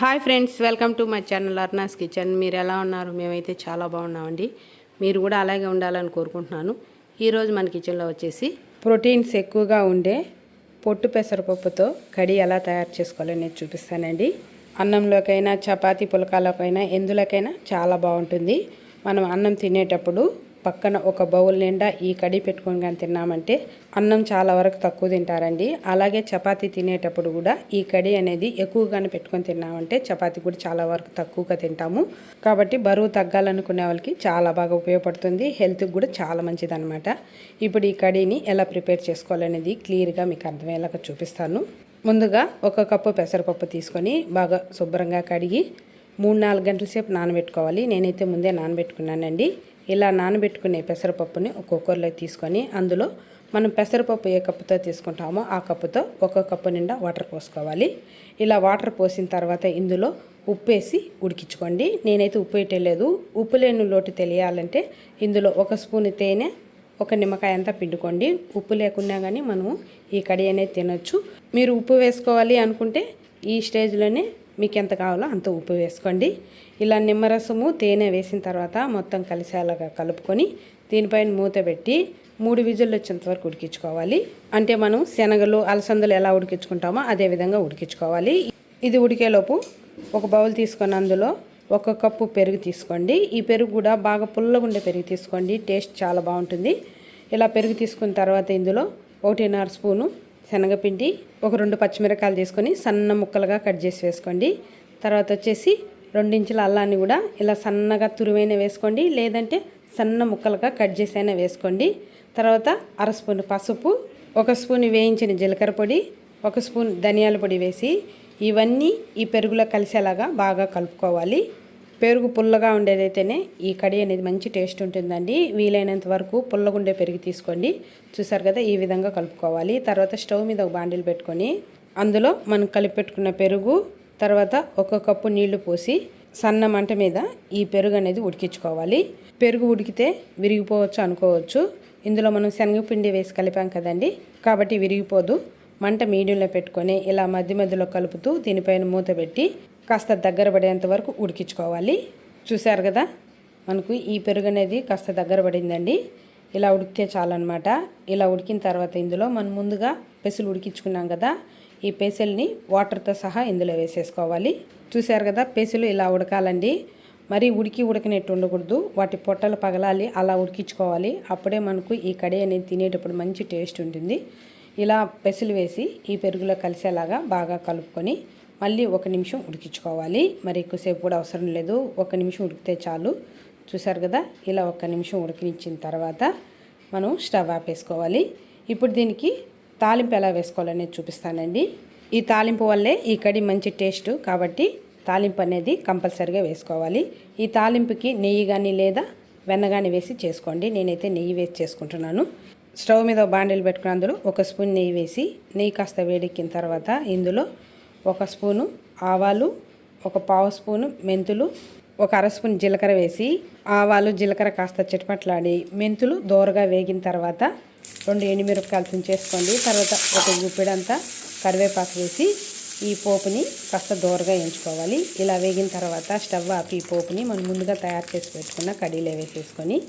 Hi friends welcome to my channel Arna's kitchen మీరు ఎలా ఉన్నారు? మేమైతే చాలా బాగున్నామండి. మీరు కూడా అలాగే ఉండాలని కోరుకుంటున్నాను. ఈరోజు మన కిచెన్లో వచ్చేసి ప్రోటీన్స్ ఎక్కువగా ఉండే పొట్టు పెసరపప్పుతో కడి ఎలా తయారు చేసుకోవాలో నేను చూపిస్తానండి. అన్నంలోకైనా చపాతీ పులకాలకైనా ఎందులోకైనా చాలా బాగుంటుంది. మనం అన్నం తినేటప్పుడు పక్కన ఒక బౌల్ నిండా ఈ కడి పెట్టుకొని కానీ తిన్నామంటే అన్నం చాలా వరకు తక్కువ తింటారండి. అలాగే చపాతి తినేటప్పుడు కూడా ఈ కడి అనేది ఎక్కువగానే పెట్టుకొని తిన్నామంటే చపాతి కూడా చాలా వరకు తక్కువగా తింటాము. కాబట్టి బరువు తగ్గాలనుకునే వాళ్ళకి చాలా బాగా ఉపయోగపడుతుంది. హెల్త్కి కూడా చాలా మంచిదనమాట ఇప్పుడు ఈ కడిని ఎలా ప్రిపేర్ చేసుకోవాలనేది క్లియర్గా మీకు అర్థమయ్యేలాగా చూపిస్తాను. ముందుగా ఒక కప్పు పెసరపప్పు తీసుకొని బాగా శుభ్రంగా కడిగి మూడు నాలుగు గంటల సేపు నానబెట్టుకోవాలి. నేనైతే ముందే నానబెట్టుకున్నానండి. ఇలా నానబెట్టుకునే పెసరపప్పుని ఒక కుక్కర్లో తీసుకొని అందులో మనం పెసరపప్పు ఏ కప్పుతో తీసుకుంటామో ఆ కప్పుతో ఒక కప్పు నిండా వాటర్ పోసుకోవాలి. ఇలా వాటర్ పోసిన తర్వాత ఇందులో ఉప్పు వేసి ఉడికించుకోండి. నేనైతే ఉప్పు వేయటలేదు. ఉప్పు లేని లోటు తెలియాలంటే ఇందులో ఒక స్పూన్ తేనె ఒక నిమ్మకాయ అంతా పిండుకోండి. ఉప్పు లేకున్నా కానీ మనము ఈ కడి అనేది తినొచ్చు. మీరు ఉప్పు వేసుకోవాలి అనుకుంటే ఈ స్టేజ్లోనే మీకు ఎంత కావాలో అంత ఉప్పు వేసుకోండి. ఇలా నిమ్మరసము తేనె వేసిన తర్వాత మొత్తం కలిసేలాగా కలుపుకొని దీనిపైన మూత పెట్టి మూడు విజులు వచ్చేంత వరకు ఉడికించుకోవాలి. అంటే మనం శనగలు అలసందలు ఎలా ఉడికించుకుంటామో అదే విధంగా ఉడికించుకోవాలి. ఇది ఉడికేలోపు ఒక బౌల్ తీసుకొని అందులో ఒక కప్పు పెరుగు తీసుకోండి. ఈ పెరుగు కూడా బాగా పుల్లగా ఉండే పెరుగు తీసుకోండి. టేస్ట్ చాలా బాగుంటుంది. ఇలా పెరుగు తీసుకున్న తర్వాత ఇందులో ఒకటిన్నర స్పూను శనగపిండి ఒక రెండు పచ్చిమిరకాయలు తీసుకొని సన్న ముక్కలుగా కట్ చేసి వేసుకోండి. తర్వాత వచ్చేసి రెండించుల అల్లాన్ని కూడా ఇలా సన్నగా తురువైన వేసుకోండి. లేదంటే సన్న ముక్కలుగా కట్ చేసైనా వేసుకోండి. తర్వాత అర స్పూన్ పసుపు ఒక స్పూన్ వేయించిన జీలకర్ర పొడి ఒక స్పూన్ ధనియాల పొడి వేసి ఇవన్నీ ఈ పెరుగులో కలిసేలాగా బాగా కలుపుకోవాలి. పెరుగు పుల్లగా ఉండేదైతేనే ఈ కడి అనేది మంచి టేస్ట్ ఉంటుందండి. వీలైనంత వరకు పుల్లగుండే పెరుగు తీసుకోండి. చూసారు కదా ఈ విధంగా కలుపుకోవాలి. తర్వాత స్టవ్ మీద ఒక బాండిల్ పెట్టుకొని అందులో మనం కలిపి పెట్టుకున్న పెరుగు తర్వాత ఒక కప్పు నీళ్ళు పోసి సన్న మంట మీద ఈ పెరుగు అనేది ఉడికించుకోవాలి. పెరుగు ఉడికితే విరిగిపోవచ్చు అనుకోవచ్చు. ఇందులో మనం శనగపిండి వేసి కలిపాం కదండి. కాబట్టి విరిగిపోదు. మంట మీడియంలో పెట్టుకొని ఇలా మధ్య మధ్యలో కలుపుతూ దీనిపైన మూత పెట్టి కాస్త దగ్గర పడేంత వరకు ఉడికించుకోవాలి. చూశారు కదా? మనకు ఈ పెరుగు అనేది కాస్త దగ్గర పడిందండి. ఇలా ఉడికితే చాలన్నమాట. ఇలా ఉడికిన తర్వాత ఇందులో మనం ముందుగా పెసులు ఉడికించుకున్నాం కదా? ఈ పెసల్ని వాటర్తో సహా ఇందులో వేసేసుకోవాలి. చూశారు కదా? పెసులు ఇలా ఉడకాలండి. మరి ఉడికి ఉడకనట్టు ఉండకూడదు. వాటి పొట్టలు పగలాలి అలా ఉడికించుకోవాలి. అప్పుడే మనకు ఈ కడే అనేది తినేటప్పుడు మంచి టేస్ట్ ఉంటుంది. ఇలా పెసులు వేసి ఈ పెరుగులో కలిసేలాగా బాగా కలుపుకొని మళ్ళీ ఒక నిమిషం ఉడికించుకోవాలి. మరి ఎక్కువసేపు కూడా అవసరం లేదు. ఒక నిమిషం ఉడికితే చాలు. చూసారు కదా? ఇలా ఒక నిమిషం ఉడికించిన తర్వాత మనం స్టవ్ ఆపేసుకోవాలి. ఇప్పుడు దీనికి తాలింపు ఎలా వేసుకోవాలనేది చూపిస్తానండి. ఈ తాలింపు వల్లే ఈ కడి మంచి టేస్ట్ కాబట్టి తాలింపు అనేది కంపల్సరిగా వేసుకోవాలి. ఈ తాలింపుకి నెయ్యి కానీ లేదా వెన్న కానీ వేసి చేసుకోండి. నేనైతే నెయ్యి వేసి చేసుకుంటున్నాను. స్టవ్ మీద బాండీలు పెట్టుకున్న అందులో ఒక స్పూన్ నెయ్యి వేసి నెయ్యి కాస్త వేడెక్కిన తర్వాత ఇందులో ఒక స్పూను ఆవాలు ఒక పావు స్పూను మెంతులు ఒక అర స్పూన్ జీలకర్ర వేసి ఆవాలు జీలకర్ర కాస్త చిటపట్లాడి మెంతులు దోరగా వేగిన తర్వాత రెండు ఎండుమిరపకాయలు తుంచేసుకోండి. తర్వాత ఒక గుప్పిడంతా కరివేపాకు వేసి ఈ పోపుని కాస్త దోరగా ఎంచుకోవాలి. ఇలా వేగిన తర్వాత స్టవ్ ఆపి ఈ పోపుని మనం ముందుగా తయారు చేసి పెట్టుకున్న కడీలో వేసేసుకొని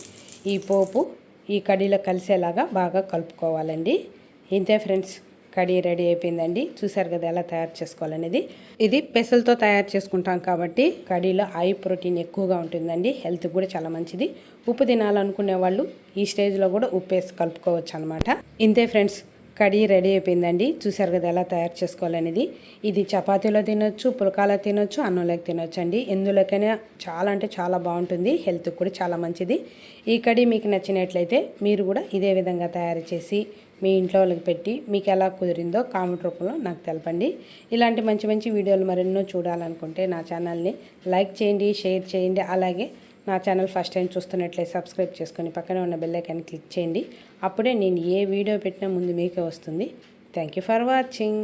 ఈ పోపు ఈ కడీలో కలిసేలాగా బాగా కలుపుకోవాలండి. ఇంతే ఫ్రెండ్స్. కడీ రెడీ అయిపోయిందండి. చూసారు కదా ఎలా తయారు చేసుకోవాలనేది. ఇది పెసలతో తయారు చేసుకుంటాం కాబట్టి కడీలో ఐ ప్రోటీన్ ఎక్కువగా ఉంటుందండి. హెల్త్ కూడా చాలా మంచిది. ఉప్పు తినాలనుకునే వాళ్ళు ఈ స్టేజ్లో కూడా ఉప్పు వేసి కలుపుకోవచ్చు అనమాట ఇంతే ఫ్రెండ్స్ కడీ రెడీ అయిపోయిందండి. చూసారు కదా ఎలా తయారు చేసుకోవాలనేది. ఇది చపాతీలో తినొచ్చు పులకాలో తినొచ్చు అన్నంలోకి తినొచ్చు అండి ఎందులోకైనా చాలా అంటే చాలా బాగుంటుంది. హెల్త్కి కూడా చాలా మంచిది. ఈ కడీ మీకు నచ్చినట్లయితే మీరు కూడా ఇదే విధంగా తయారు చేసి మీ ఇంట్లో వాళ్ళకి పెట్టి మీకు ఎలా కుదిరిందో కామెంట్ రూపంలో నాకు తెలపండి. ఇలాంటి మంచి మంచి వీడియోలు మరెన్నో చూడాలనుకుంటే నా ఛానల్ని లైక్ చేయండి షేర్ చేయండి. అలాగే నా ఛానల్ ఫస్ట్ టైం చూస్తున్నట్లయితే సబ్స్క్రైబ్ చేసుకొని పక్కనే ఉన్న బెల్లైకాన్ని క్లిక్ చేయండి. అప్పుడే నేను ఏ వీడియో పెట్టినా ముందు మీకే వస్తుంది. Thank for watching.